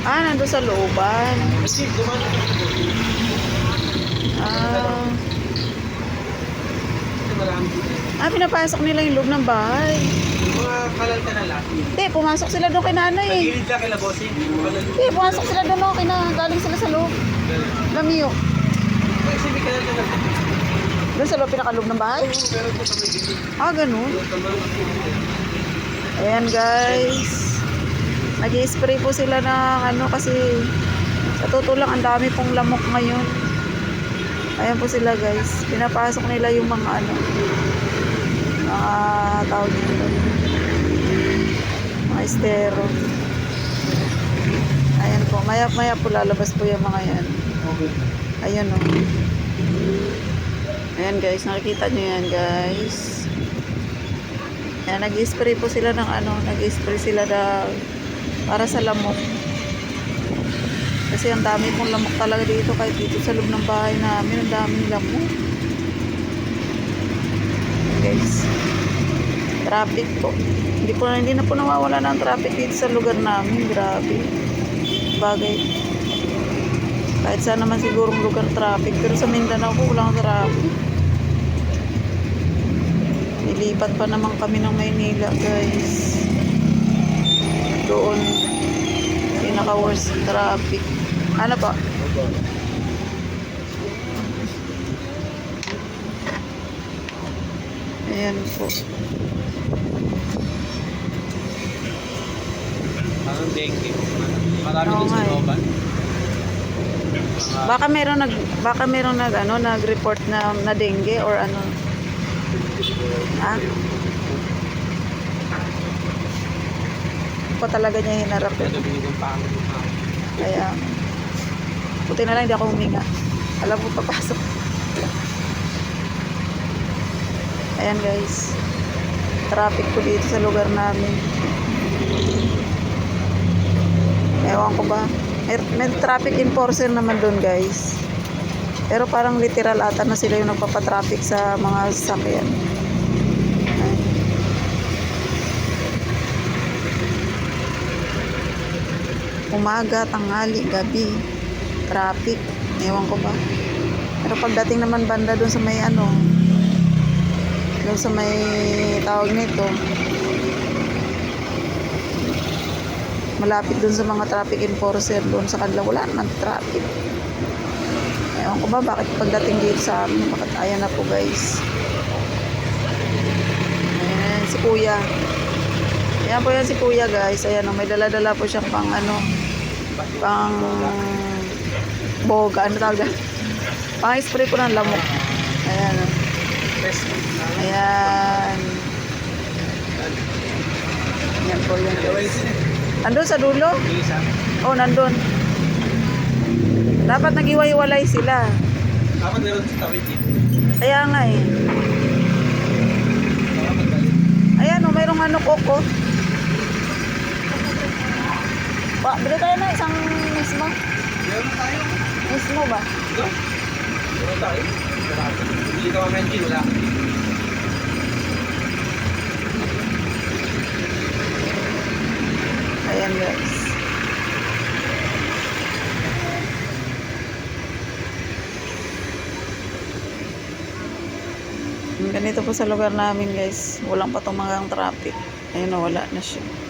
Ah, nandun sa looban. Ako. Ah, ah, pinapasok nila yung loob ng bahay. Mga kalal ka na lang. Hindi, pumasok sila doon kay nanay eh. gilid lang Labosin. Kalal. Hindi, pumasok sila doon oh, kina, galing sila sa loob. Lamiyo. Kasi may kalal ka na lang. Doon sa loob pinakaloob ng bahay? Ah, ganun. Ayan guys. Nag spray po sila ng ano kasi sa totoo ang dami pong lamok ngayon. Ayan po sila guys. Pinapasok nila yung mga ano mga tawag nito. Mga estero. Ayan po. Maya maya po lalabas po yung mga yan. Okay. Ayan o. Ayan guys, nakikita nyo yan guys. Ayan, nag-spray po sila ng ano, nag-spray sila na para sa lamok. Kasi ang dami pong lamok talaga dito kahit dito sa loob ng bahay namin, ang daming lamok. Guys, traffic po. Hindi po hindi na po nawawala ng traffic dito sa lugar namin. Grabe. Bagay. Kahit saan naman sigurong lugar traffic. Pero sa Mindanao po walang traffic. Nilipat pa naman kami ng Maynila guys. Doon. Pinaka worst traffic. Ano pa? Ayan po. Parang dengue. Marami din sa eh. looban. Baka meron nag baka meron nag ano nag-report na na dengue or ano. Ha? Ko talaga niya hinarap tao. Kaya buti na lang hindi ako huminga. Alam mo papasok. Ayan guys. Traffic po dito sa lugar namin. Ewan ko ba. May, may traffic enforcer naman doon guys. Pero parang literal ata na sila yung nagpapatraffic sa mga sasakyan. Umaga, tanghali, gabi, traffic. Ewan ko ba. Pero pagdating naman banda doon sa may ano, doon sa may tawag nito, malapit doon sa mga traffic enforcer doon sa kanila wala naman traffic ewan ko ba bakit pagdating dito sa amin bakit ayan na po guys ayan si kuya ayan po yan si kuya guys ayan o may dala-dala po siyang pang ano pang boga ano tawag pang spray po ng lamok ayan o ayan ayan po yan guys Andun sa dulo? Oh, nandun. Dapat nag-iwa-iwalay sila. Dapat meron sa tawid dito. Kaya nga eh. Ayan oh, mayroong ano koko. Ba, bili tayo na isang mismo. Meron tayo. Mismo ba? Ito. Meron tayo. Hindi ka mamaya hindi. Wala. Ayan guys. Ganito po sa lugar namin guys. Walang patumagang traffic. Ayun na, wala na siya.